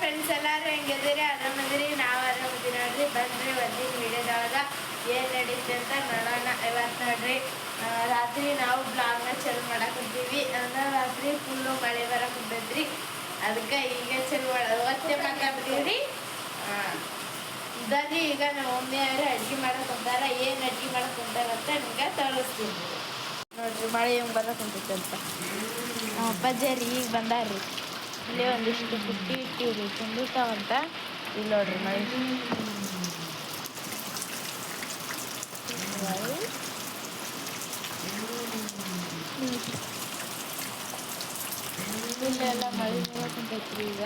Friends ಎಲ್ಲರೂ ಹೆಂಗಿದ್ದೀರಿ? ಆರಾಮದಿರಿ ನಾವು ಆರಾಮದಿರಿ ನೋಡ್ರಿ. ಬಂದ್ರಿ ಒಂದಿನ ವಿಡಿಯೋದೊಳಗ ಏನ್ ನಡೀತಿ ಅಂತ ನೋಡೋಣ ಇವತ್ತು ನೋಡ್ರಿ. ರಾತ್ರಿ ನಾವು ಬ್ಲಾಗ್ನ ಚಾಲು ಮಾಡಾಕತ್ತೀವಿ ಅಂದ್ರೆ ರಾತ್ರಿ ಫುಲ್ಲು ಮಳೆ ಬರಕತ್ತೈತ್ರಿ ಅದಕ್ಕೆ ಈಗ ಚಾಲು ಒತ್ತೆ ಮಾತಾಡ್ತೀವ್ರಿ ಬನ್ನಿ, ಈಗ ನಮ್ಮ ಮಮ್ಮಿಯವರು ಅಡ್ಗೆ ಮಾಡಕ್ ಕುಂತಾರ ಏನ್ ಅಡ್ಗೆ ಮಾಡಕ್ ಕುಂತಾರ ಅಂತ ನಿಮ್ಗೆ ತೋರಿಸ್ತೀನಿ. ನೋಡ್ರಿ, ಮಳೆ ಹೆಂಗ್ ಬರಕ್ ಕುಂತೈತೆ ಅಂತ. ಅಪ್ಪಾಜಿಯರು ಈಗ ಬಂದಾರ್ರಿ. ಇಲ್ಲೇ ಒಂದಿಷ್ಟು ಪುಟ್ಟಿ ಇಟ್ಟಿವ್ರಿ ತುಂಬಿರ್ತಾವಂತ ಇಲ್ಲಿ ನೋಡ್ರಿ ಮಳೆ ಇಲ್ಲೆಲ್ಲ ಮಳೆ ಕುಂತೈತ್ರಿ ಈಗ.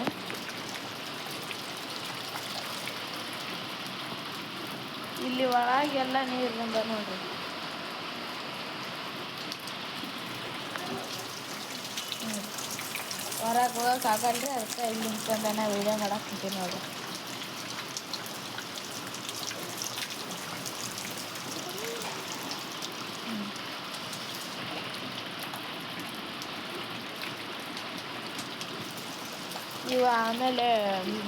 ಇಲ್ಲಿ ಒಳಗೆಲ್ಲ ನೀರು ಬಂದ ನೋಡ್ರಿ. ಹೊರಗೆ ಹೋಗಕ್ಕೆ ಆಗಲ್ರಿ ಅದಕ್ಕೆ ಇಲ್ಲಿ ನಿಂತ್ಕೊಂಡ ವೀಡಿಯೋ ಮಾಡಕ್ಕೆ ಕುಂತೀನಿ ನೋಡ್ರಿ. ಹ್ಮ್. ಇವು ಆಮೇಲೆ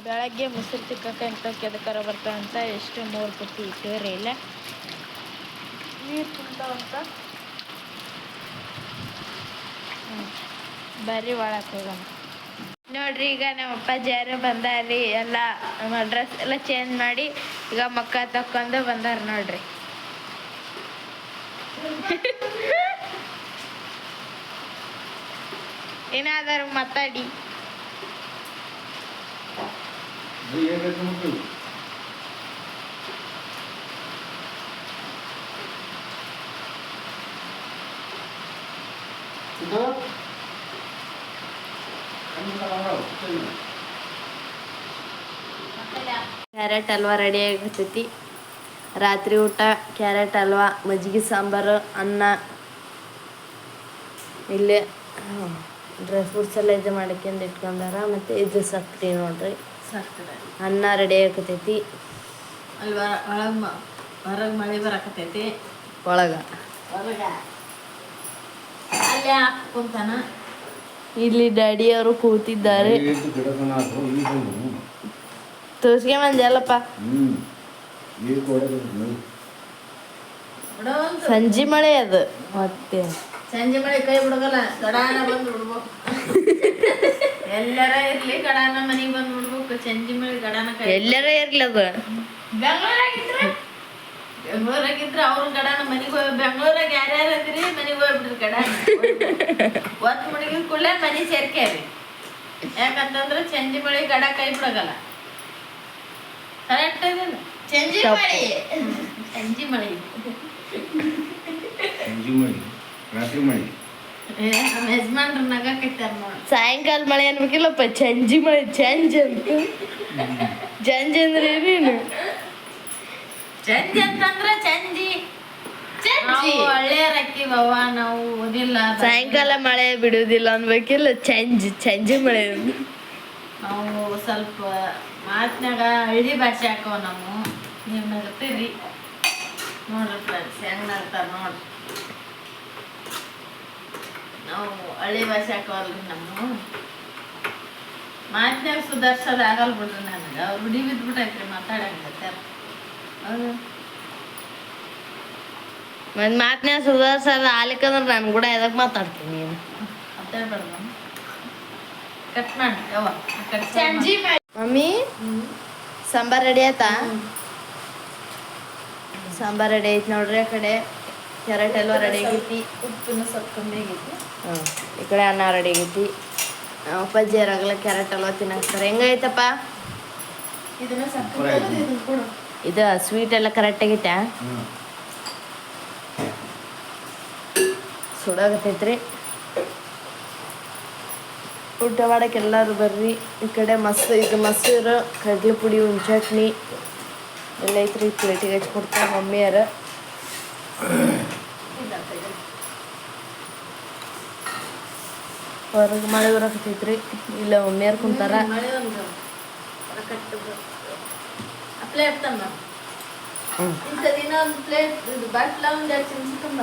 ಬೆಳಗ್ಗೆ ಮೊಸರು ತಿಕ್ಕಕ್ಕೆ ಅಂತ ಕೆದಕರ ಬರ್ತಾವಂತ ಎಷ್ಟು ಮೂರು ಪುಟ್ಟಿ ಇಟ್ಟಿವ್ರಿ ಇಲ್ಲ. ನೀರು ತುಂಬ್ತಾವಂತ ಬರ್ರಿ ಒಳಕ್ಕೆ ಹೋಗೋಣ. ನೋಡ್ರಿ, ಈಗ ನಮ್ಮ ಅಪ್ಪಾಜಿ ಯಾರು ಅಲ್ಲಿ ಎಲ್ಲ ಡ್ರೆಸ್ ಎಲ್ಲ ಚೇಂಜ್ ಮಾಡಿ, ಈಗ ಮಕ್ಕ ತಕ್ಕೊಂಡು ಬಂದಾರ ನೋಡ್ರಿ. ಏನಾದರೂ ಮಾತಾಡಿ. ಕ್ಯಾರೆಟ್ ಹಲ್ವಾ ರೆಡಿ ಆಗಿರ್ತೈತಿ. ರಾತ್ರಿ ಊಟ ಕ್ಯಾರೆಟ್ ಹಲ್ವಾ ಮಜ್ಜಿಗೆ ಸಾಂಬಾರು ಅನ್ನ. ಇಲ್ಲೇ ಡ್ರೈ ಫ್ರೂಟ್ಸ್ ಎಲ್ಲ ಇದು ಮಾಡ್ಕೊಂಡು ಇಟ್ಕೊಂಡಾರ. ಮತ್ತು ಇದು ಸಕ್ತಿ ನೋಡ್ರಿ. ಸಕ್ಕರೆ ಅನ್ನ ರೆಡಿ ಆಗತೈತಿ ಅಲ್ಲಿ ಒಳಗೆ ಹೊರಗೆ ಮಳೆ ಬರಕತೈತಿ. ಒಳಗೆ. ಹೊರಗ ಅಲ್ಲೇ ಕುಂತಾನ ಇಲ್ಲಿ ಡ್ಯಾಡಿ ಅವರು ಕೂತಿದ್ದಾರೆ. ತೋರಿಸ್ಕೆ ಬಂದ್ಯಲ್ಲಪ್ಪ. ಸಂಜೆ ಮಳೆ ಅದು. ಮತ್ತೆ? ಸಂಜೆ ಮಳೆ ಕೈ ಬಿಡಗಲ್ಲ ಗಡಾನ ಬಂದು ಬಿಡ್ಬೇಕು. ಎಲ್ಲರ ಇರ್ಲಿ ಗಡಾನ ಮನೆಗೆ ಬಂದು ಬಿಡ್ಬೇಕು. ಸಂಜೆ ಮಳೆ ಗಡಾನ ಕೈ ಎಲ್ಲರ ಇರ್ಲಿ ಅದು. ಬೆಂಗಳೂರಾಗಿದ್ರೆ ಅವ್ರ ಗಡಾನ ಮನೆಗೆ ಹೋಗಿ ಬೆಂಗಳೂರಾಗ ಯಾರ್ಯಾರು ಅಂದ್ರಿ ಮನೆಗೆ ಹೋಗ್ಬಿಡ್ರಿ ಗಡ. ಒತ್ತು ಮಣಿಗೆ ಕೂಡಲೇ ಮನೆ ಸೇರ್ಕ್ಯಾರಿ. ಯಾಕಂತಂದ್ರೆ ಚಂಜಿ ಮಳೆ ಗಡ ಕೈ ಬಿಡಗಲ್ಲ ಕರೆಕ್ಟ್ ಚಂಜಿ ಸಂಜೆ ಚಂಜಿ ಮಳೆ. ಚಂಜಿ ಮಳೆ ರಾತ್ರಿ ನೋಡಿ. ಸಾಯಂಕಾಲ ಮಳೆ ಅನ್ಬೇಕಿಲ್ಲಪ್ಪ ಚಂಜಿ ಮಳೆ ಚಂಜ್ ಅಂತ. ಚಂಜ್ ಅಂದ್ರೆ ಏನೇನು? ಚಂಜಿ ಅಂತಂದ್ರ ಚಂಜಿ ನಾವು ಓದಿಲ್ಲ ಸಾಯಂಕಾಲ ಮಳೆ ಬಿಡುವುದಿಲ್ಲ ಅನ್ಬೇಕಿಲ್ಲ ಚಂಜ್ ಚಂಜಿ ಮಳೆ. ನಾವು ಸ್ವಲ್ಪ ಮಾತಿನಾಗ ಹಳ್ಳಿ ಭಾಷೆ ಹಾಕವ ನಾವು. ನೀವು ನಗ್ತೀರಿ. ನೋಡ್ರಿ ಫ್ರೆಂಡ್ಸ್ ಹೆಂಗ್ ನಗ್ತಾರ ನೋಡ್ರಿ ನಾವು ಹಳ್ಳಿ ಭಾಷೆ ಹಾಕವಲ್ರಿ ನಮ್ಮ. ಮಾತಿನಾಗ ಸುಧಾರ್ಸೋದು ಆಗಲ್ ಬಿಡ್ರಿ ನನಗೆ. ಅವ್ರು ಹುಡಿ ಬಿದ್ಬಿಟ್ಟೈತ್ರಿ ಒಂದ್ ಮಾತನ್ನ ಸುಧಾರ್ಸದ ಆಲಿಕಂದ್ರೆ ನಾನು ಕೂಡ ಎದಕ್ಕೆ ಮಾತಾಡ್ತೀನಿ ನೀನು? ಮಮ್ಮಿ ಸಾಂಬಾರ್ ರೆಡಿ ಆಯ್ತಾ? ಸಾಂಬಾರ್ ರೆಡಿ ಐತಿ ನೋಡ್ರಿ ಆ ಕಡೆ. ಕ್ಯಾರೆಟ್ ಎಲ್ಲ ರೆಡಿ ಆಗೈತಿ. ಉಪ್ಪನ್ನು ಸ್ವಲ್ಪ ಕಮ್ಮಿ ಆಗೈತಿ. ಈ ಕಡೆ ಅನ್ನ ರೆಡಿ ಆಗೈತಿ. ಅಪ್ಪಾಜಿ ಯಾರಾಗಲ್ಲ ಕ್ಯಾರೆಟ್ ಎಲ್ಲ ತಿನ್ನಕ್ತಾರೆ ಹೆಂಗೈತಪ್ಪ ಇದನ್ನ ಇದು ಸ್ವೀಟ್ ಎಲ್ಲ ಕರೆಕ್ಟ್ ಆಗೈತೆ. ಸುಡಾಗತೈತ್ರಿ. ಊಟ ಮಾಡಕ್ಕೆ ಎಲ್ಲರೂ ಬರ್ರಿ. ಈ ಕಡೆ ಮಸ್ ಇದು ಮೊಸರು ಕಡ್ಲೆ ಪುಡಿ ಚಟ್ನಿ. ಎಲ್ಲ ಐತ್ರಿ, ಪ್ಲೇಟಿಗೆ ಹಚ್ಕೊಡ್ತಾರೆ ಮಮ್ಮಿಯರ ಹೊರಗೆ ಮಳೆ ಬರಕತ್ತೈತ್ರಿ ಇಲ್ಲ ಮಮ್ಮಿಯರ್ ಕುಂತಾರ. ಮಳೆ ಒಂದು ಕಟ್ಟು ಪ್ಲೇಟ್ ತಮ್ಮ ಹ್ಮ್. ಇಂಥದ್ದು ಇನ್ನೊಂದು ಪ್ಲೇಟ್ ಇದು ಬಾಟ್ಲ ಒಂದು ಎರಡು ಚಿಂಚಿ ತುಂಬ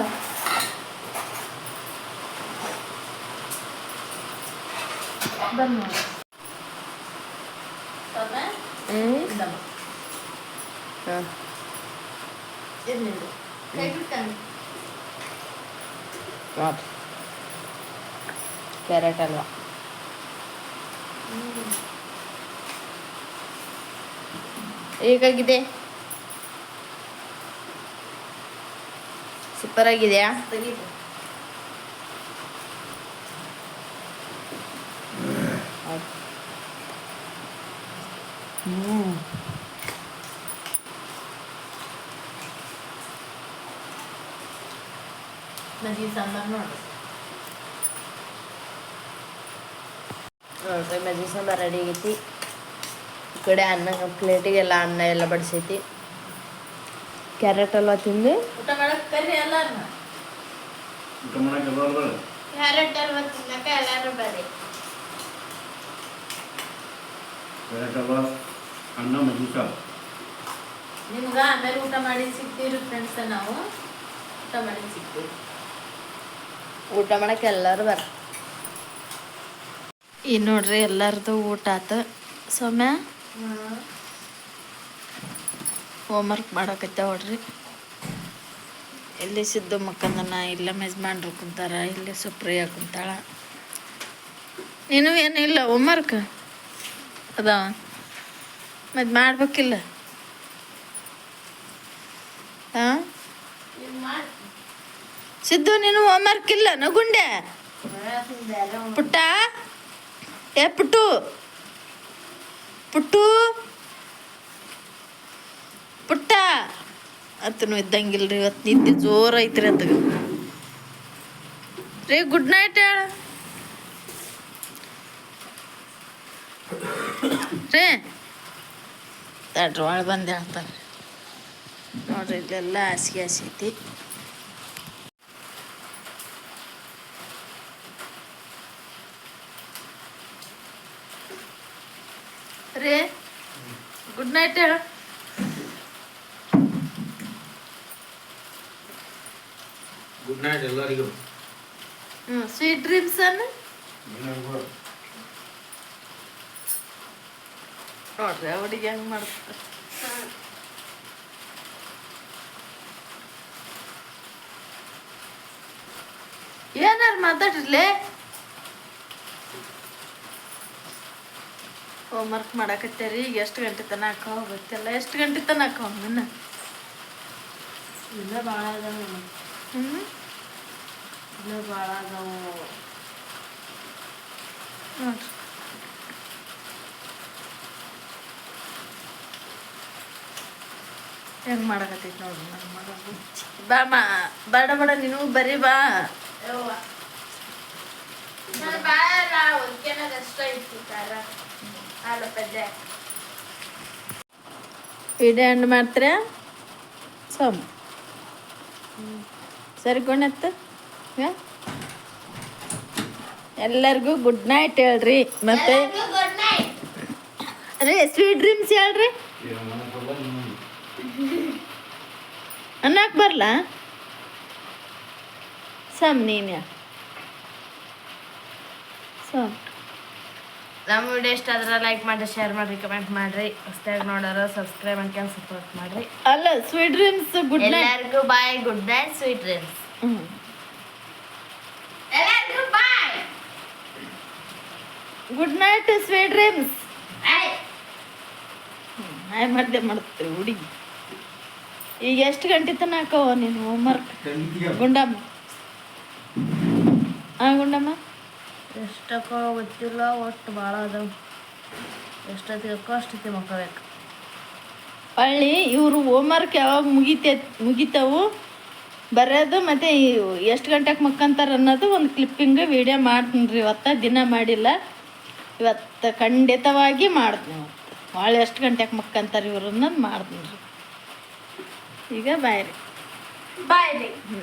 ಬಂದು ನೋಡಿ ಹ್ಞೂ ಇಂದಮ್ಮ ಹಾಂ ಇರ್ಲಿಲ್ಲ ಕೈ ಬಿಡ್ತಾನೆ ನೋಡ್ರಿ ಕ್ಯಾರೆಟ್ ಅಲ್ವಾ ಹೇಗಾಗಿದೆ ಸೂಪರ್ ಆಗಿದೆಯಾ ಮಜ್ಜಿಗೆ ಸಾಂಬಾರು ನೋಡು ನೋಡ್ರಿ ಮಜ್ಜಿಗೆ ರೆಡಿ ಆಗೈತಿ ಕಡೆ ಅನ್ನ ಪ್ಲೇಟಿಗೆಲ್ಲ ಅನ್ನ ಎಲ್ಲ ಬಡಿಸೈತಿ. ಕ್ಯಾರೆಟ್ ಎಲ್ಲ ತಿಂದು? ಊಟ ಅಲ್ವಾ ಅನ್ನ ನಿಮ್ಗ ಆಮೇಲೆ ಮಾಡಿ ಸಿಗ್ತೀರಿ ಫ್ರೆಂಡ್ಸ್ ನಾವು. ಊಟ ಮಾಡಿ ಸಿಗ್ತೀವಿ ಊಟ ಮಾಡಕ್ಕೆ ಎಲ್ಲರೂ ಬರ್ರಿ. ಈ ನೋಡ್ರಿ ಎಲ್ಲರದು ಊಟ ಆತ. ಸೌಮ್ಯ? ಹೋಮ್ವರ್ಕ್ ಮಾಡಕತ್ತ ನೋಡ್ರಿ. ಇಲ್ಲಿ ಸಿದ್ದು ಮಕ್ಕಂದನ, ಇಲ್ಲ ಮೆಜ್ಮಾನ್ರು ಕುಂತಾರ, ಇಲ್ಲಿ ಸುಪ್ರಿಯ ಕುಂತಾಳ. ನೀನು ಏನಿಲ್ಲ ಹೋಮ್ವರ್ಕ್ ಅದಾವ. ಮತ್ತೆ ಮಾಡ್ಬೇಕಿಲ್ಲ? ಹಾಂ ಸಿದ್ದು, ನೀನು ಹೋಮ್ವರ್ಕ್ ಇಲ್ಲ, ನಗುಂಡೆ? ಪುಟ್ಟ? ಏ ಪುಟ್ಟು? ಪುಟ್ಟು. ಪುಟ್ಟ. ಅತನು ಇದ್ದಂಗಿಲ್ರಿ ಇವತ್ತು ನಿದ್ದೆ ಜೋರ್ ಐತ್ರಿ ಅಂತ ರೀ ಗುಡ್ ನೈಟ್ ಹೇಳ. ರೀ. ತಡ್ರಿ ಒಳಗೆ ಬಂದು ಹೇಳ್ತಾರೆ ನೋಡ್ರಿ, ಇಲ್ಲೆಲ್ಲ ಹಾಸಿಗೆ ಹಾಸೈತಿ ರೀ ಗುಡ್ ನೈಟ್ ಹೇಳ ಗುಡ್ ನೈಟ್ ಎಲ್ಲರಿಗೂ ಹ್ಞೂ ಸ್ವೀಟ್ ಡ್ರೀಮ್ಸ್ ಅನ್ನ ನೋಡ್ರಿ ಅವಡಿಗೆ ಹೆಂಗೆ ಮಾಡ್ತಾರೆ ಏನಾರು ಮಾತಾಡ್ರಲೇ ಹೋಮ್ವರ್ಕ್ ಮಾಡಾಕತ್ತೇರಿ ಈಗ ಎಷ್ಟು ಗಂಟೆ ತನಕ ಗೊತ್ತಿಲ್ಲ ಎಷ್ಟು ಗಂಟೆ ತನಕ ಅವನ್ನ ಇಲ್ಲ ಭಾಳ ಅದಾವ ಹ್ಞೂ ಇಲ್ಲ ಭಾಳ ಅದಾವು. ನೋಡ್ರಿ ಹೆಂಗ್ ಮಾಡಕತ್ತೈತಿ ನೋಡ್ರಿ ನನ್ನ ಮಗ ಬಾ ಮಾ ಬೇಡ ಬೇಡ ನೀನು ಬರೀ ಬಾ. ಅಷ್ಟ ಐತಿ ಖಾರ ಹಾಲು ಪದ್ಯ ಇಡೇ ಹಣ್ಣು ಮಾಡ್ತೀರ ಸೋಮ್. ಸರಿ ಗುಣತ್ತು ಎಲ್ಲರಿಗೂ ಗುಡ್ ನೈಟ್ ಹೇಳ್ರಿ. ಮತ್ತೆ? ಅದೇ ಸ್ವೀಟ್ ಡ್ರೀಮ್ಸ್ ಹೇಳ್ರಿ. ಅನ್ನಕ್ಕೆ ಬರಲ್ಲ ಸಮ್ ನೀನು ಸಮ್. ನಮ್ಮ ವಿಡಿಯೋ ಇಷ್ಟ ಆದ್ರೆ ಲೈಕ್ ಮಾಡಿ ಶೇರ್ ಮಾಡಿ ಕಮೆಂಟ್ ಮಾಡ್ರಿ. ಹೊಸ್ದಾಗಿ ನೋಡೋರ ಸಬ್ಸ್ಕ್ರೈಬ್ ಮಾಡ್ಕೊಂಡು ಸಪೋರ್ಟ್ ಮಾಡ್ರಿ. ಅಲ್ಲ ಸ್ವೀಟ್ ಡ್ರೀಮ್ಸ್ ಗುಡ್ ನೈಟ್ ಎಲ್ಲರಿಗೂ bye good night sweet dreams ಎಲ್ಲರಿಗೂ bye good night sweet dreams hi ಮಧ್ಯ ಮಾಡ್ತೀರಿ ಹುಡುಗಿ. ಈಗ ಎಷ್ಟು ಗಂಟೆ ತನಕ ಹಾಕವ ನೀನು ಹೋಮ್ವರ್ಕ್ ಗುಂಡಮ್ಮ. ಹಾಂ ಗುಂಡಮ್ಮ? ಎಷ್ಟಕ್ಕ ಗೊತ್ತಿಲ್ಲ ಒಟ್ಟು ಭಾಳ ಅದಾವ. ಎಷ್ಟೊತ್ತಿಗೆ ಅಷ್ಟೊತ್ತಿಗೆ ಮಕ್ಕಬೇಕು ಹೊಳ್ಳಿ ಇವರು ಹೋಮ್ವರ್ಕ್ ಯಾವಾಗ ಮುಗಿತೈತೆ ಮುಗಿತಾವು ಬರೋದು ಮತ್ತು ಎಷ್ಟು ಗಂಟೆಗೆ ಮಕ್ಕಂತಾರೆ ಅನ್ನೋದು ಒಂದು ಕ್ಲಿಪ್ಪಿಂಗ್ ವೀಡಿಯೋ ಮಾಡ್ತೀನಿ ರೀ. ಇವತ್ತು ದಿನ ಮಾಡಿಲ್ಲ. ಇವತ್ತು ಖಂಡಿತವಾಗಿ ಮಾಡ್ತೀನಿ. ಭಾಳ ಎಷ್ಟು ಗಂಟೆಗೆ ಮಕ್ಕಂತಾರೆ ಇವ್ರು ಅನ್ನೋದು ಮಾಡ್ತೀನಿ ರೀ. ಈಗ ಬಾಯ್ ರೀ. ಬಾಯ್ ರೀ. ಹ್ಞೂ